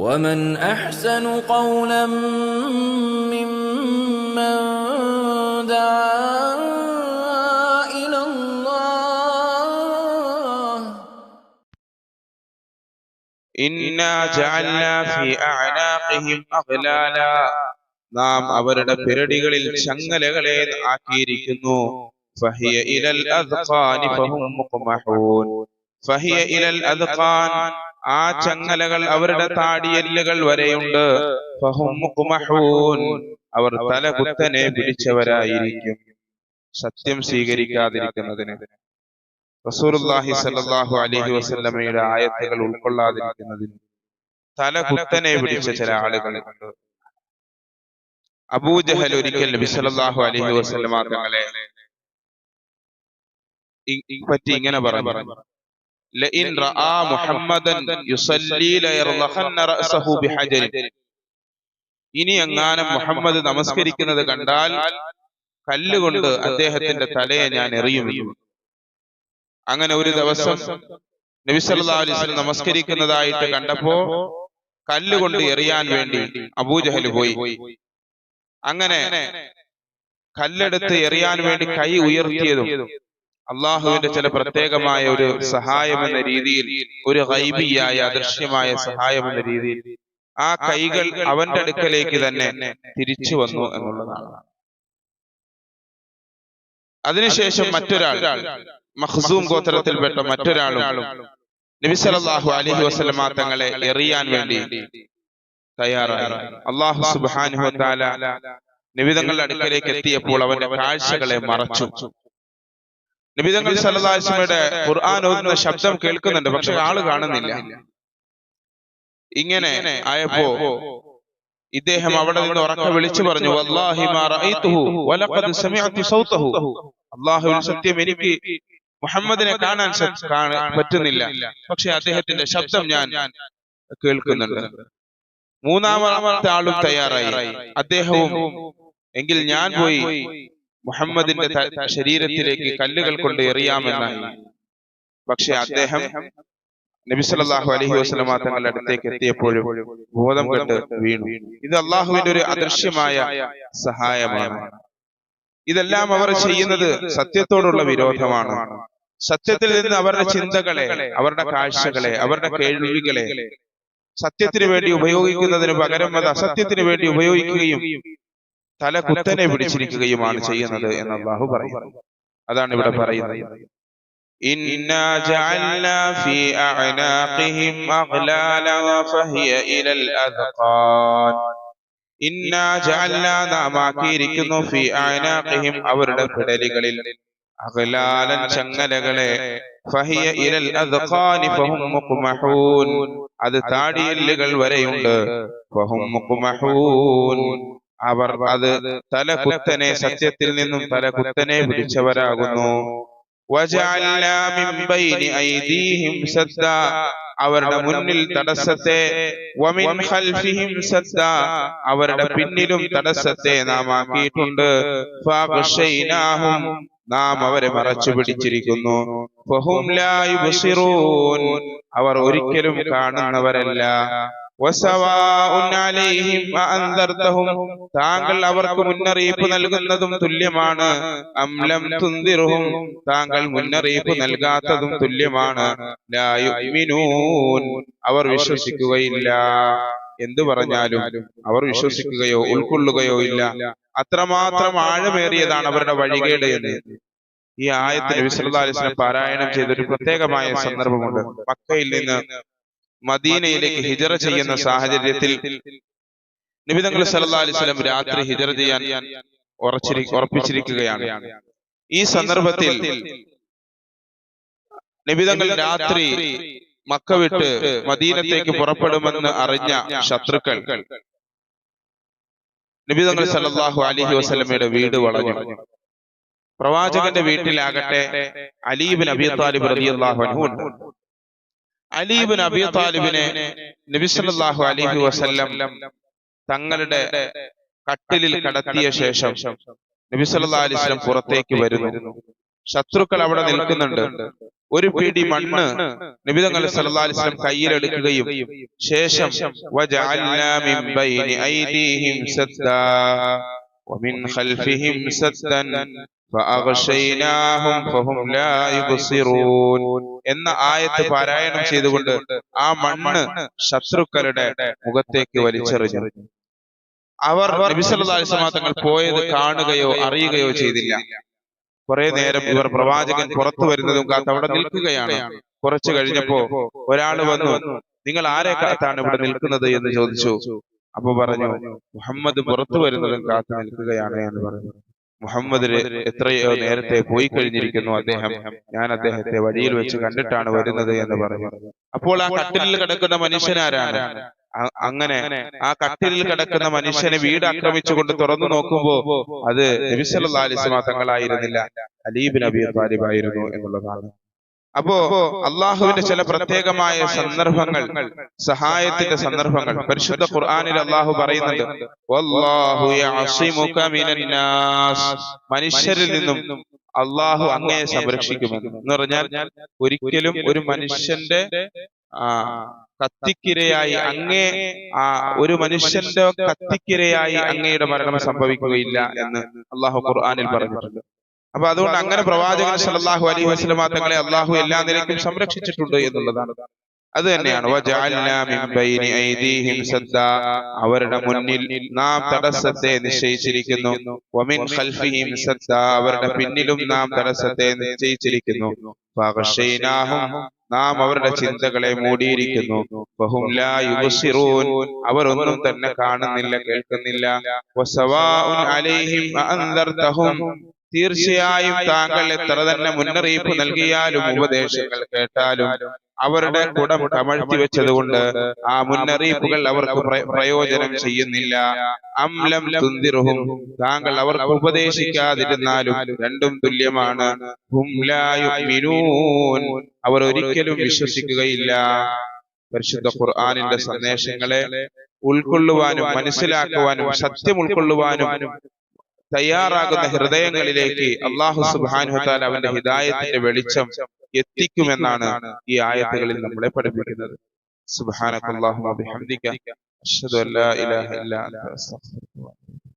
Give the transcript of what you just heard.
ومن احسن قولا ممن دعا الى الله ഇന്നാ ജഅൽന ഫീ അഅനാഖിഹിം അഗ്ലാല നാം അവരുടെ പെരടികളിൽ ചങ്ങലകളെ ആക്കിയിരിക്കുന്നു ഫഹിയ ഇലൽ അദ്ഖാനി ഫഹും മുഖ്മഹൂൻ ഫഹിയ ഇലൽ അദ്ഖാൻ ആ ചങ്ങലകൾ അവരുടെ താടിയല്ലുകൾ വരെയുണ്ട്. അവർ തല കുത്തനെ പിടിച്ചവരായിരിക്കും. സത്യം സ്വീകരിക്കാതിരിക്കുന്നതിന്. റസൂലുള്ളാഹി സ്വല്ലല്ലാഹു അലൈഹി വസല്ലമയുടെ ആയത്തുകൾ ഉൾക്കൊള്ളാതിരിക്കുന്നതിന്. തല കുത്തനെ പിടിച്ച ചില ആളുകളുണ്ട്. അബൂജഹൽ ഒരിക്കൽ നബി സല്ലല്ലാഹു അലൈഹി വസല്ലമ തങ്ങളെ പറ്റി ഇങ്ങനെ പറഞ്ഞു. ലഇൻ റആ മുഹമ്മദൻ യുസല്ലി ലയർലഖന്ന റഅസഹു ബിഹജരി ഇനി എങ്ങാനും മുഹമ്മദ് നമസ്കരിക്കുന്നത് കണ്ടാൽ കല്ലുകൊണ്ട് അദ്ദേഹത്തിന്റെ തലയെ ഞാൻ എറിയും അങ്ങനെ ഒരു ദിവസം നബി സല്ലല്ലാഹു അലൈഹി വസല്ലം നമസ്കരിക്കുന്നതായിട്ട് കണ്ടപ്പോ കല്ലുകൊണ്ട് എറിയാൻ വേണ്ടി അബൂജഹൽ പോയി. അങ്ങനെ കല്ലെടുത്ത് എറിയാൻ വേണ്ടി കൈ ഉയർത്തിയതും. അള്ളാഹുവിന്റെ ചില പ്രത്യേകമായ ഒരു സഹായം എന്ന രീതിയിൽ ഒരു ഹൈബിയായ അദൃശ്യമായ സഹായം എന്ന രീതിയിൽ ആ കൈകൾ അവന്റെ അടുക്കലേക്ക് തന്നെ തിരിച്ചു വന്നു എന്നുള്ളതാണ്. അതിനുശേഷം മറ്റൊരാൾ മഹ്സൂം ഗോത്രത്തിൽപ്പെട്ട മറ്റൊരാളും നബി അലഹി വസല്ലമ തങ്ങളെ എറിയാൻ വേണ്ടി തയ്യാറായി. അള്ളാഹു സുബ്ഹാനഹു വതആല നിബിതങ്ങളുടെ അടുക്കലേക്ക് എത്തിയപ്പോൾ അവന്റെ കാഴ്ചകളെ മറച്ചു. നിബിതങ്ങൾ വസല്ലമയുടെ ഖുർആൻ ഓതുന്ന ശബ്ദം കേൾക്കുന്നുണ്ട്. പക്ഷെ ആൾ കാണുന്നില്ല. ഇങ്ങനെ ആയപ്പോ ഇദ്ദേഹം അവിടെ നിന്ന് ഉറക്കെ വിളിച്ചു പറഞ്ഞു അല്ലാഹുവിൽ സത്യം എനിക്ക് മുഹമ്മദിനെ കാണാൻ പറ്റുന്നില്ല. പക്ഷെ അദ്ദേഹത്തിന്റെ ശബ്ദം ഞാൻ കേൾക്കുന്നുണ്ട്. മൂന്നാമത്തെ ആളും തയ്യാറായി. അദ്ദേഹവും എങ്കിൽ ഞാൻ പോയി മുഹമ്മദിന്റെ ശരീരത്തിലേക്ക് കല്ലുകൾ കൊണ്ട് എറിയാമെന്നായി പക്ഷെ അദ്ദേഹം നബി സല്ലല്ലാഹു അലൈഹി വസല്ലമ തങ്ങളുടെ അടുത്തേക്ക് എത്തിയപ്പോഴും ബോധം കണ്ട് വീണു. ഇത് അള്ളാഹുവിന്റെ ഒരു അദൃശ്യമായ സഹായമാണ്. ഇതെല്ലാം അവർ ചെയ്യുന്നത് സത്യത്തോടുള്ള വിരോധമാണ്. സത്യത്തിൽ നിന്ന് അവരുടെ ചിന്തകളെ അവരുടെ കാഴ്ചകളെ അവരുടെ കേൾവികളെ സത്യത്തിന് വേണ്ടി ഉപയോഗിക്കുന്നതിന് പകരം അത് അസത്യത്തിന് വേണ്ടി ഉപയോഗിക്കുകയും തല കുത്തനെ പിടിച്ചിരിക്കുകയുമാണ് ചെയ്യുന്നത് എന്ന് അള്ളാഹു പറയുന്നു അതാണ് ഇവിടെ പറയുന്നത് إنا جعلنا في أعناقهم أغلالا فهي إلى الأذقان إنا جعلنا നാം ആക്കിയിരിക്കുന്നു في أعناقهم അവരുടെ പിടലികളിൽ അഗ്ലാലൻ ചങ്ങലകളെ ഫഹിയ ഇലൽ അദ്ഖാനി ഫഹും മുഖ്മഹൂൻ അത് താടിയെല്ലുകൾ വരെയുണ്ട് ഫഹും മുഖ്മഹൂൻ അവർ അത് തല കുത്തനെ സത്യത്തിൽ നിന്നും തല കുത്തനെ പിടിച്ചവരാകുന്നു. അവരുടെ മുന്നിൽ തടസ്സത്തെ അവരുടെ പിന്നിലും തടസ്സത്തെ നാം ആക്കിയിട്ടുണ്ട്. നാം അവരെ മറച്ചു പിടിച്ചിരിക്കുന്നു. അവർ ഒരിക്കലും കാണുന്നവരല്ല. താങ്കൾ അവർക്ക് മുന്നറിയിപ്പ് നൽകുന്നതും തുല്യമാണ്. അംലം തുന്തിറുഹും. താങ്കൾ മുന്നറിയിപ്പ് നൽകാത്തതും തുല്യമാണ്. അവർ വിശ്വസിക്കുകയില്ല. എന്തു പറഞ്ഞാലും അവർ വിശ്വസിക്കുകയോ ഉൾക്കൊള്ളുകയോ ഇല്ല. അത്രമാത്രം ആഴമേറിയതാണ് അവരുടെ വഴികേട് എന്ന്. ഈ ആയത്തിന് വസല്ലം പാരായണം ചെയ്ത ഒരു പ്രത്യേകമായ സന്ദർഭമുണ്ട്. മക്കയിൽ നിന്ന് മദീനയിലേക്ക് ഹിജറ ചെയ്യുന്ന സാഹചര്യത്തിൽ നിബിതങ്ങൾ സല്ലല്ലാഹു അലൈഹി വസല്ലം രാത്രി ഹിജറ ചെയ്യാൻ ഉറച്ചിരി ഉറപ്പിച്ചിരിക്കുകയാണ്. ഈ സന്ദർഭത്തിൽ നിബിതങ്ങൾ രാത്രി മക്ക വിട്ട് മദീനത്തേക്ക് പുറപ്പെടുമെന്ന് അറിഞ്ഞ ശത്രുക്കൾ. നിബിതങ്ങൾ സല്ലല്ലാഹു അലിഹി വസല്ലമയുടെ വീട് വളഞ്ഞു. പ്രവാചകന്റെ വീട്ടിലാകട്ടെ അലീബിൻ അബി താലിബ് അൻഹു. ഉണ്ട് അലീബിൻ അബി താലിബിനെ നബി സല്ലല്ലാഹു അലൈഹി വസല്ലം തങ്ങളുടെ കട്ടിലിൽ കടത്തിയ ശേഷം നബി സല്ലല്ലാഹു അലൈഹി വസല്ലം പുറത്തേക്ക് വരുന്നു. ശത്രുക്കൾ അവിടെ നിൽക്കുന്നുണ്ട്. ഒരു പിടി മണ്ണ് നബിതങ്ങൾ സല്ലല്ലാഹു അലൈഹി വസല്ലം കയ്യിലെടുക്കുകയും ശേഷം വജഅൽനാ മിൻ ബൈനി ഐദീഹിം സദ്ദാ. വമിൻ خلفهم سدا എന്ന ആയത്ത് പാരായണം ചെയ്തുകൊണ്ട് ആ മണ്ണ് ശത്രുക്കളുടെ മുഖത്തേക്ക് വലിച്ചെറിഞ്ഞു. അവർ തങ്ങൾ പോയത് കാണുകയോ അറിയുകയോ ചെയ്തില്ല. കുറെ നേരം ഇവർ പ്രവാചകൻ പുറത്തു വരുന്നതും കാത്ത് അവിടെ നിൽക്കുകയാണ്. കുറച്ചു കഴിഞ്ഞപ്പോ ഒരാൾ വന്നു. നിങ്ങൾ ആരെ കാത്താണ് ഇവിടെ നിൽക്കുന്നത്? എന്ന് ചോദിച്ചു. അപ്പൊ പറഞ്ഞു മുഹമ്മദ് പുറത്തു വരുന്നതും കാത്തു നിൽക്കുകയാണ് എന്ന് പറഞ്ഞു. മുഹമ്മദ് എത്രയോ നേരത്തെ പോയി കഴിഞ്ഞിരിക്കുന്നു അദ്ദേഹം. ഞാൻ അദ്ദേഹത്തെ വഴിയിൽ വെച്ച് കണ്ടിട്ടാണ് വരുന്നത് എന്ന് പറഞ്ഞു. അപ്പോൾ ആ കട്ടിലിൽ കിടക്കുന്ന മനുഷ്യനാരാണ്? അങ്ങനെ ആ കട്ടിലിൽ കിടക്കുന്ന മനുഷ്യനെ വീട് ആക്രമിച്ചുകൊണ്ട് തുറന്നു നോക്കുമ്പോ അത് നബി സല്ലല്ലാഹു അലൈഹി വസല്ലം തങ്ങളായിരുന്നില്ല. അലീബ് നബി താലിബായിരുന്നു എന്നുള്ളതാണ് അപ്പോ അള്ളാഹുവിന്റെ ചില പ്രത്യേകമായ സന്ദർഭങ്ങൾ സഹായത്തിന്റെ സന്ദർഭങ്ങൾ പരിശുദ്ധ ഖുർആാനിൽ അള്ളാഹു പറയുന്നുണ്ട്. മനുഷ്യരിൽ നിന്നും അള്ളാഹു അങ്ങയെ സംരക്ഷിക്കുമെന്ന്. എന്ന് പറഞ്ഞാൽ ഒരിക്കലും ഒരു മനുഷ്യന്റെ ആ കത്തിക്കിരയായി അങ്ങേ ആ ഒരു മനുഷ്യന്റെ കത്തിക്കിരയായി അങ്ങയുടെ മരണം സംഭവിക്കുകയില്ല എന്ന് അള്ളാഹു ഖുർആാനിൽ പറഞ്ഞിട്ടുണ്ട്. അപ്പൊ അതുകൊണ്ട് അങ്ങനെ പ്രവാചകൻ സല്ലല്ലാഹു അലൈഹി വസല്ലമ തങ്ങളെ അള്ളാഹു എല്ലാ നിലയ്ക്കും സംരക്ഷിച്ചിട്ടുണ്ട് എന്നുള്ളതാണ്. അത് തന്നെയാണ്. അവരുടെ മുന്നിൽ നാം തടസ്സത്തെ നിശ്ചയിച്ചിരിക്കുന്നു. അവരുടെ പിന്നിലും നാം തടസ്സത്തെ നിശ്ചയിച്ചിരിക്കുന്നു. നാം അവരുടെ ചിന്തകളെ മൂടിയിരിക്കുന്നു. അവർ ഒന്നും തന്നെ കാണുന്നില്ല കേൾക്കുന്നില്ല. തീർച്ചയായും താങ്കൾ എത്ര തന്നെ മുന്നറിയിപ്പ് നൽകിയാലും ഉപദേശങ്ങൾ കേട്ടാലും അവരുടെ കുടം കമഴ്ത്തി വെച്ചതുകൊണ്ട് ആ മുന്നറിയിപ്പുകൾ അവർക്ക് പ്രയോജനം ചെയ്യുന്നില്ല. അംലം തുന്തിറുഹും താങ്കൾ അവർക്ക് ഉപദേശിക്കാതിരുന്നാലും രണ്ടും തുല്യമാണ്. അവർ ഒരിക്കലും വിശ്വസിക്കുകയില്ല. പരിശുദ്ധ ഖുർആാനിന്റെ സന്ദേശങ്ങളെ ഉൾക്കൊള്ളുവാനും മനസ്സിലാക്കുവാനും സത്യം ഉൾക്കൊള്ളുവാനും തയ്യാറാകുന്ന ഹൃദയങ്ങളിലേക്ക് അള്ളാഹു വതആല അവന്റെ ഹിദായത്തിന്റെ വെളിച്ചം എത്തിക്കുമെന്നാണ് ഈ ആയത്തുകളിൽ നമ്മളെ പഠിപ്പിക്കുന്നത്. വ ബിഹംദിക